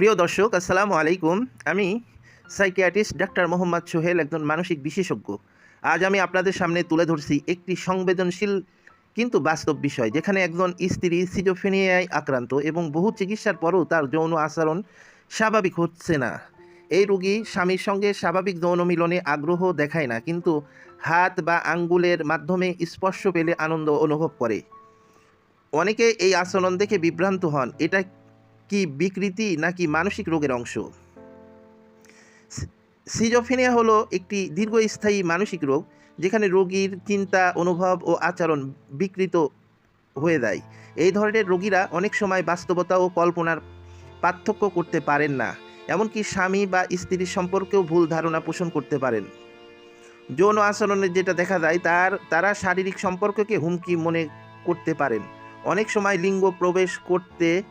প্রিয় দর্শক, আসসালামু আলাইকুম। আমি সাইকিয়াট্রিস্ট ডাক্তার মোহাম্মদ সোহেল, একজন মানসিক বিশেষজ্ঞ। আজ আমি আপনাদের সামনে তুলে ধরছি একটি সংবেদনশীল কিন্তু বাস্তব বিষয়, যেখানে একজন স্ত্রী সিজোফেনিয়ায় আক্রান্ত এবং বহু চিকিৎসার পরও তার যৌন আচরণ স্বাভাবিক হচ্ছে না। এই রোগী স্বামীর সঙ্গে স্বাভাবিক যৌন মিলনে আগ্রহ দেখায় না, কিন্তু হাত বা আঙ্গুলের মাধ্যমে স্পর্শ পেলে আনন্দ অনুভব করে। অনেকে এই আচরণ দেখে বিভ্রান্ত হন, এটা কি বিকৃতি নাকি মানসিক রোগের অংশ? সিজোফেনিয়া হলো একটি দীর্ঘস্থায়ী মানসিক রোগ যেখানে রোগীর চিন্তা, অনুভব ও আচরণ বিকৃত হয়ে যায়। এই ধরনের রোগীরা অনেক সময় বাস্তবতা ও কল্পনার পার্থক্য করতে পারেন না, এমনকি স্বামী বা স্ত্রীর সম্পর্কেও ভুল ধারণা পোষণ করতে পারেন। যৌন আচরণে যেটা দেখা যায়, তার, তারা শারীরিক সম্পর্ককে হুমকি মনে করতে পারেন। অনেক সময় লিঙ্গ প্রবেশ করতে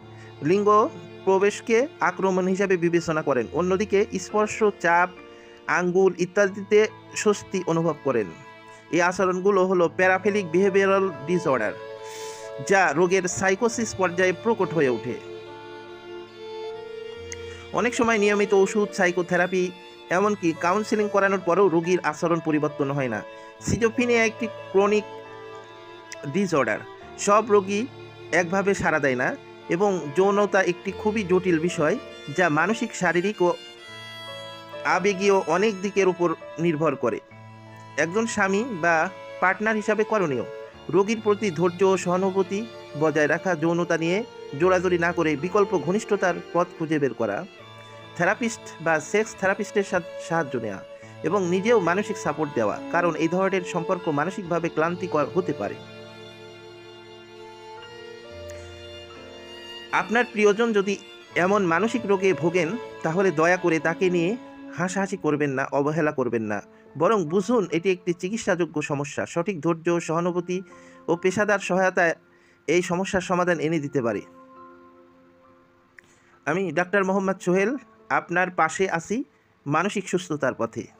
লিঙ্গ প্রবেশকে আক্রমণ হিসাবে বিবেচনা করেন। অন্যদিকে স্পর্শ, চাপ, আঙ্গুল ইত্যাদিতে স্বস্তি অনুভব করেন। এই আচরণগুলো হলো প্যারাফেলিক বিহেভিয়ারাল ডিসঅর্ডার, যা রোগের সাইকোসিস পর্যায়ে প্রকট হয়ে ওঠে। অনেক সময় নিয়মিত ওষুধ, সাইকোথেরাপি, এমনকি কাউন্সেলিং করানোর পরেও রোগীর আচরণ পরিবর্তন হয় না। সিজোফিনিয়া একটি ক্রনিক ডিসঅর্ডার, সব রোগী একভাবে সাড়া দেয় না। এবং যৌনতা একটি খুবই জটিল বিষয়, যা মানসিক, শারীরিক ও আবেগীয় অনেক দিকের উপর নির্ভর করে। একজন স্বামী বা পার্টনার হিসাবে করণীয়। রোগীর প্রতি ধৈর্য ও সহানুভূতি বজায় রাখা, যৌনতা নিয়ে জোড়াজোড়ি না করে বিকল্প ঘনিষ্ঠতার পথ খুঁজে বের করা, থেরাপিস্ট বা সেক্স থেরাপিস্টের সাহায্য নেওয়া এবং নিজেও মানসিক সাপোর্ট দেওয়া, কারণ এই ধরনের সম্পর্ক মানসিকভাবে ক্লান্তিকর হতে পারে। আপনার প্রিয়জন যদি এমন মানসিক রোগে ভোগেন, তাহলে দয়া করে তাকে নিয়ে হাসাহাসি করবেন না, অবহেলা করবেন না। বরং বুঝুন, এটি একটি চিকিৎসাযোগ্য সমস্যা। সঠিক ধৈর্য, সহানুভূতি ও পেশাদার সহায়তায় এই সমস্যার সমাধান এনে দিতে পারে। আমি ডাক্তার মোহাম্মদ সোহেল, আপনার পাশে আছি মানসিক সুস্থতার পথে।